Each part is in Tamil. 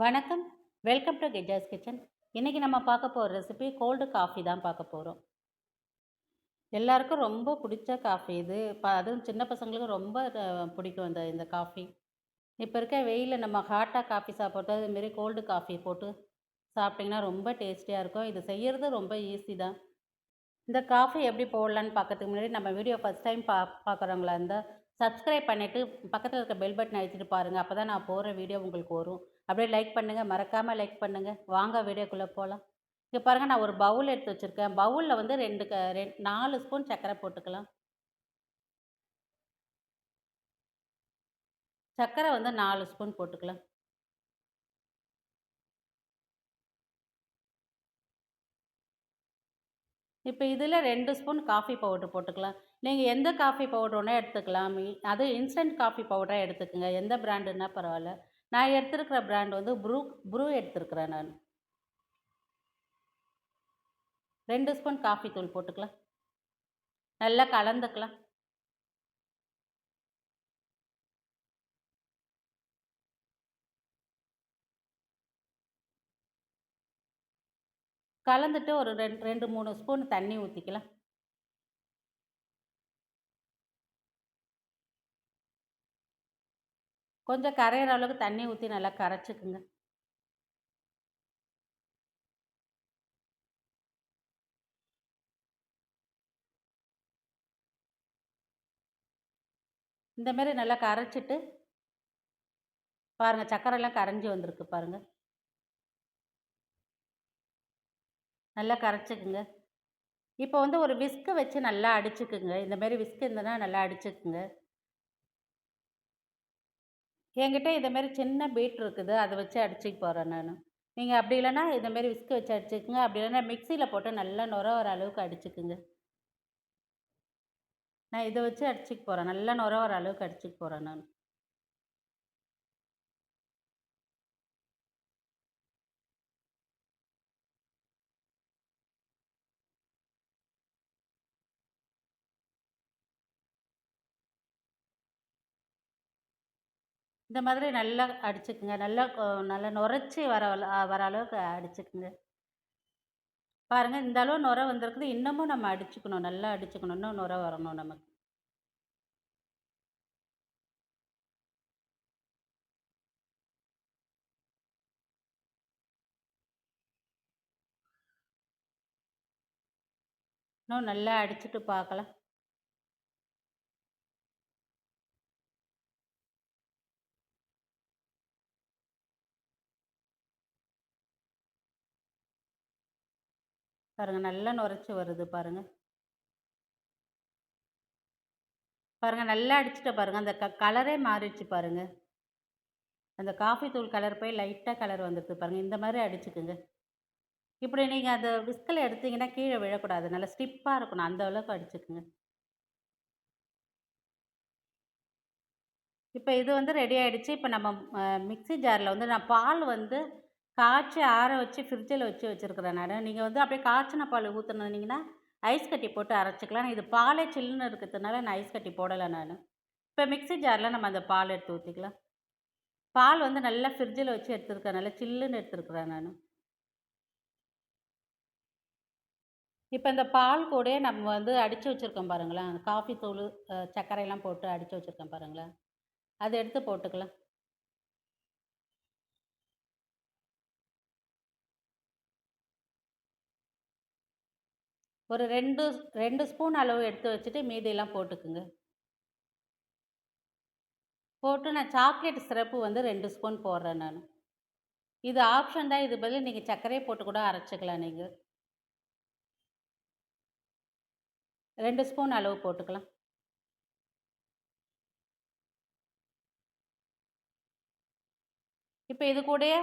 வணக்கம். வெல்கம் டு கெஜாஸ் கிச்சன் இன்றைக்கி நம்ம பார்க்க போகிற ரெசிபி கோல்டு காஃபி தான் பார்க்க போகிறோம் எல்லாருக்கும் ரொம்ப பிடிச்ச காஃபி இது. ப அதுவும் சின்ன பசங்களுக்கு ரொம்ப பிடிக்கும் இந்த இந்த காஃபி இப்போ இருக்க வெயிலில் நம்ம ஹாட்டாக காஃபி சாப்பிட்டு அதுமாரி கோல்டு காஃபி போட்டு சாப்பிட்டிங்கன்னா ரொம்ப டேஸ்டியாக இருக்கும். இது செய்கிறது ரொம்ப ஈஸி தான். இந்த காஃபி எப்படி போடலான்னு பார்க்கறதுக்கு முன்னாடி நம்ம வீடியோ ஃபஸ்ட் டைம் பா பார்க்குறவங்களா இருந்தால் சப்ஸ்கிரைப் பண்ணிவிட்டு பக்கத்தில் இருக்க பெல் பட்டன் அழுத்திட்டு பாருங்கள் அப்போ தான் நான் போகிற வீடியோ உங்களுக்கு வரும். அப்படியே லைக் பண்ணுங்கள் மறக்காமல் லைக் பண்ணுங்கள் வாங்க வீடியோக்குள்ளே போகலாம் இங்கே பாருங்கள் நான் ஒரு பவுல் எடுத்து வச்சுருக்கேன். பவுலில் வந்து ரெண்டு க ரெண்டு நாலு ஸ்பூன் சர்க்கரை போட்டுக்கலாம். சர்க்கரை வந்து நாலு ஸ்பூன் போட்டுக்கலாம். இப்போ இதில் ரெண்டு ஸ்பூன் காஃபி பவுடர் போட்டுக்கலாம். நீங்கள் எந்த காஃபி பவுடர் வேணால் எடுத்துக்கலாம். அது இன்ஸ்டன்ட் காஃபி பவுடராக எடுத்துக்கோங்க. எந்த பிராண்டுன்னா பரவாயில்ல. நான் எடுத்துருக்கிற பிராண்ட் வந்து ப்ரூ ப்ரூ எடுத்துருக்கிறேன் நான். ரெண்டு ஸ்பூன் காஃபி தூள் போட்டுக்கலாம். நல்லா கலந்துக்கலாம். கலந்துட்டு ஒரு ரெண்டு ரெண்டு மூணு ஸ்பூன் தண்ணி ஊற்றிக்கலாம் கொஞ்சம் கரையிற அளவுக்கு தண்ணி ஊற்றி நல்லா கரைச்சிக்குங்க. இந்தமாரி நல்லா கரைச்சிட்டு பாருங்கள் சக்கரைலாம் கரைஞ்சி வந்திருக்கு பாருங்கள் நல்லா கரைச்சிக்குங்க. இப்போ வந்து ஒரு விஸ்க்கு வச்சு நல்லா அடிச்சுக்குங்க. இந்தமாரி விஸ்க் இருந்ததுன்னா நல்லா அடிச்சுக்குங்க. என்கிட்ட இந்த சின்ன பீட் இருக்குது. அதை வச்சு அடிச்சுக்க போகிறேன் நான். நீங்கள் அப்படி இல்லைன்னா இந்த மாதிரி வச்சு அடிச்சுக்குங்க. அப்படி இல்லைன்னா மிக்சியில் போட்டு நல்லா நுர வர அளவுக்கு அடிச்சுக்குங்க. நான் இதை வச்சு அடிச்சுக்க போகிறேன் நல்லா நுர வர அளவுக்கு அடிச்சுக்க போகிறேன் நான். இந்த மாதிரி நல்லா அடிச்சுக்குங்க. நல்லா நல்லா நுரைச்சி வர வர அளவுக்கு அடிச்சுக்குங்க. பாருங்கள் இந்த அளவு நுர வந்திருக்குது. இன்னமும் நம்ம அடிச்சுக்கணும். நல்லா அடிச்சுக்கணும். இன்னும் நுர வரணும் நமக்கு. இன்னும் நல்லா அடிச்சுட்டு பார்க்கலாம் பாருங்கள் நல்லா நுரைச்சி வருது பாருங்கள் பாருங்கள் நல்லா அடிச்சுட்டு பாருங்கள் அந்த க கலரே மாறிடுச்சு பாருங்கள் அந்த காஃபி தூள் கலர் போய் லைட்டாக கலர் வந்துடுது பாருங்கள் இந்த மாதிரி அடிச்சுக்குங்க. இப்படி நீங்கள் அந்த விஸ்கில் எடுத்தீங்கன்னா கீழே விழக்கூடாது. நல்லா ஸ்டிப்பாக இருக்கணும். அந்த அளவுக்கு அடிச்சுக்குங்க. இப்போ இது வந்து ரெடி ஆகிடுச்சு இப்போ நம்ம மிக்ஸி ஜாரில் வந்து நான் பால் வந்து காய்ச்சி ஆற வச்சு ஃப்ரிட்ஜில் வச்சு வச்சுருக்குறேன் நான். நீங்கள் வந்து அப்படியே காய்ச்சின பால் ஊற்றுனீங்கன்னா ஐஸ் கட்டி போட்டு அரைச்சிக்கலாம். நான் இது பாலே சில்லுன்னு இருக்கிறதுனால நான் ஐஸ் கட்டி போடலை நான். இப்போ மிக்ஸி ஜாரில் நம்ம அந்த பால் எடுத்து ஊற்றிக்கலாம் பால் வந்து நல்லா ஃப்ரிட்ஜில் வச்சு எடுத்துருக்கேன். நல்லா சில்லுன்னு எடுத்துருக்குறேன் நான். இப்போ இந்த பால் கூடயே நம்ம வந்து அடித்து வச்சுருக்கோம் பாருங்களேன். காஃபி தூள் சர்க்கரையெல்லாம் போட்டு அடித்து வச்சுருக்கேன் பாருங்களேன். அதை எடுத்து போட்டுக்கலாம். ஒரு ரெண்டு ரெண்டு ஸ்பூன் அளவு எடுத்து வச்சுட்டு மீதியெல்லாம் போட்டுக்குங்க. போட்டு நான் சாக்லேட் சிரப்பு வந்து ரெண்டு ஸ்பூன் போடுறேன் நான். இது ஆப்ஷன் தான். இது பதில் நீங்கள் சர்க்கரையை போட்டு கூட அரைச்சிக்கலாம் நீங்கள் ரெண்டு ஸ்பூன் அளவு போட்டுக்கலாம். இப்போ இது கூடயே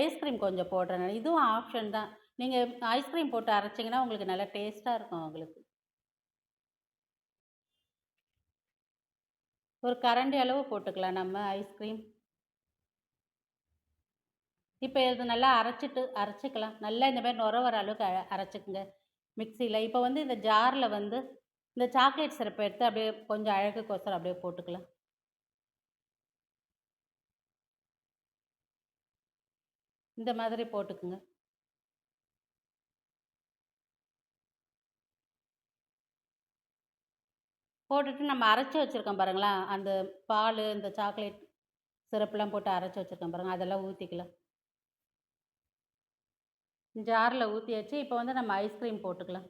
ஐஸ்கிரீம் கொஞ்சம் போடுறேன் நான். இதுவும் ஆப்ஷன் தான். நீங்கள் ஐஸ்கிரீம் போட்டு அரைச்சிங்கன்னா உங்களுக்கு நல்லா டேஸ்ட்டாக இருக்கும் உங்களுக்கு ஒரு கரண்டி அளவு போட்டுக்கலாம் நம்ம ஐஸ்கிரீம் இப்போ இது நல்லா அரைச்சிட்டு அரைச்சிக்கலாம். நல்லா இந்த மாதிரி நுர வர அளவுக்கு அரைச்சிக்கோங்க அரைச்சிக்குங்க. மிக்சியில். இப்போ வந்து இந்த ஜாரில் வந்து இந்த சாக்லேட் சிரப்பை எடுத்து அப்படியே கொஞ்சம் அழகுக்கோசரம் அப்படியே போட்டுக்கலாம். இந்த மாதிரி போட்டுக்குங்க. போட்டுட்டு நம்ம அரைச்சி வச்சுருக்கோம் பாருங்களேன். அந்த பால் இந்த சாக்லேட் சிரப்புலாம் போட்டு அரைச்சி வச்சுருக்கோம் பாருங்கள் அதெல்லாம் ஊற்றிக்கலாம் ஜாரில் ஊற்றியாச்சு இப்போ வந்து நம்ம ஐஸ்கிரீம் போட்டுக்கலாம்.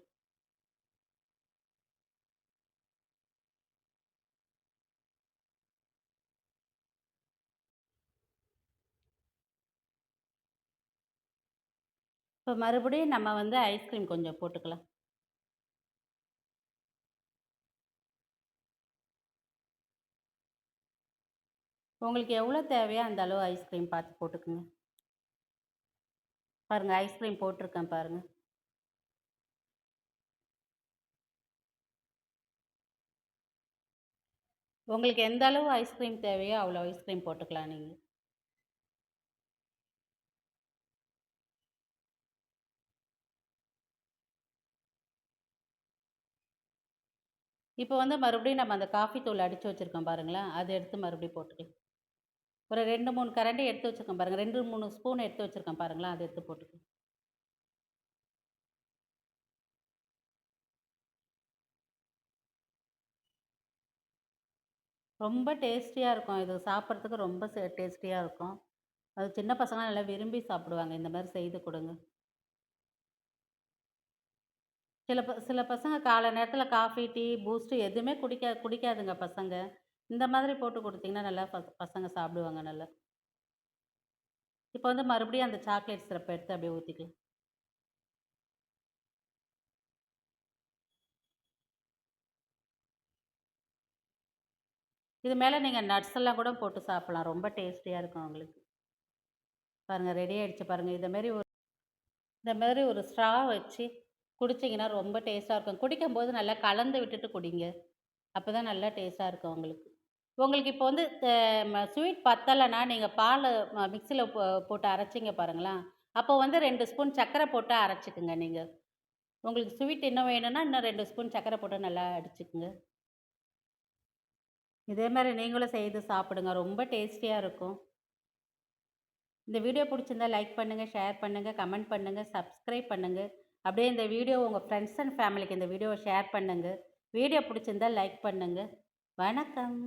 இப்போ மறுபடியும் நம்ம வந்து ஐஸ்கிரீம் கொஞ்சம் போட்டுக்கலாம். உங்களுக்கு எவ்வளோ தேவையோ அந்த அளவு ஐஸ்கிரீம் பார்த்து போட்டுக்குங்க. பாருங்கள் ஐஸ்கிரீம் போட்டிருக்கேன் பாருங்கள் உங்களுக்கு எந்த அளவு ஐஸ்கிரீம் தேவையோ அவ்வளோ ஐஸ்கிரீம் போட்டுக்கலாம் நீங்கள் இப்போ வந்து மறுபடியும் நம்ம அந்த காஃபி தூள் அடித்து வச்சுருக்கோம் பாருங்களேன் அதை எடுத்து மறுபடியும் போட்டுக்கலாம். ஒரு ரெண்டு மூணு கரண்டி எடுத்து வச்சுருக்கேன் பாருங்கள் ரெண்டு மூணு ஸ்பூன் எடுத்து வச்சுருக்கேன் பாருங்களேன் அதை எடுத்து போட்டுக்கலாம் ரொம்ப டேஸ்டியாக இருக்கும். இது சாப்பிட்றதுக்கு ரொம்ப டேஸ்டியாக இருக்கும். அது சின்ன பசங்களாம் நல்லா விரும்பி சாப்பிடுவாங்க. இந்த மாதிரி செய்து கொடுங்க. சில ப சில பசங்க காலை நேரத்தில் காஃபி டீ பூஸ்ட்டு எதுவுமே குடிக்க குடிக்காதுங்க பசங்க. இந்த மாதிரி போட்டு கொடுத்தீங்கன்னா நல்லா பச பசங்க சாப்பிடுவாங்க நல்லா. இப்போ வந்து மறுபடியும் அந்த சாக்லேட் சிரப்பை எடுத்து அப்படியே ஊற்றிக்கலாம் இது மேலே நீங்கள் நட்ஸ் எல்லாம் கூட போட்டு சாப்பிட்லாம். ரொம்ப டேஸ்டியாக இருக்கும் உங்களுக்கு பாருங்கள் ரெடி ஆகிடுச்சு பாருங்கள் இந்த மாதிரி ஒரு இந்த மாதிரி ஒரு ஸ்ட்ரா வச்சு குடிச்சிங்கன்னா ரொம்ப டேஸ்ட்டாக இருக்கும். குடிக்கும்போது நல்லா கலந்து விட்டுட்டு குடிங்க. அப்போ தான் நல்லா டேஸ்ட்டாக இருக்கும் உங்களுக்கு உங்களுக்கு இப்போ வந்து ஸ்வீட் பத்தலைன்னா நீங்கள் பால் மிக்சியில் போ போட்டு அரைச்சிங்க பாருங்களேன் அப்போ வந்து ரெண்டு ஸ்பூன் சர்க்கரை போட்டு அரைச்சிக்குங்க நீங்கள் உங்களுக்கு ஸ்வீட் இன்னும் வேணும்னா இன்னும் ரெண்டு ஸ்பூன் சர்க்கரை போட்டு நல்லா அடிச்சுக்குங்க. இதே மாதிரி நீங்களும் செய்து சாப்பிடுங்க. ரொம்ப டேஸ்டியாக இருக்கும். இந்த வீடியோ பிடிச்சிருந்தா லைக் பண்ணுங்கள் ஷேர் பண்ணுங்கள் கமெண்ட் பண்ணுங்கள் சப்ஸ்கிரைப் பண்ணுங்கள் அப்படியே இந்த வீடியோ உங்கள் ஃப்ரெண்ட்ஸ் அண்ட் ஃபேமிலிக்கு இந்த வீடியோவை ஷேர் பண்ணுங்கள் வீடியோ பிடிச்சிருந்தா லைக் பண்ணுங்கள் வணக்கம்.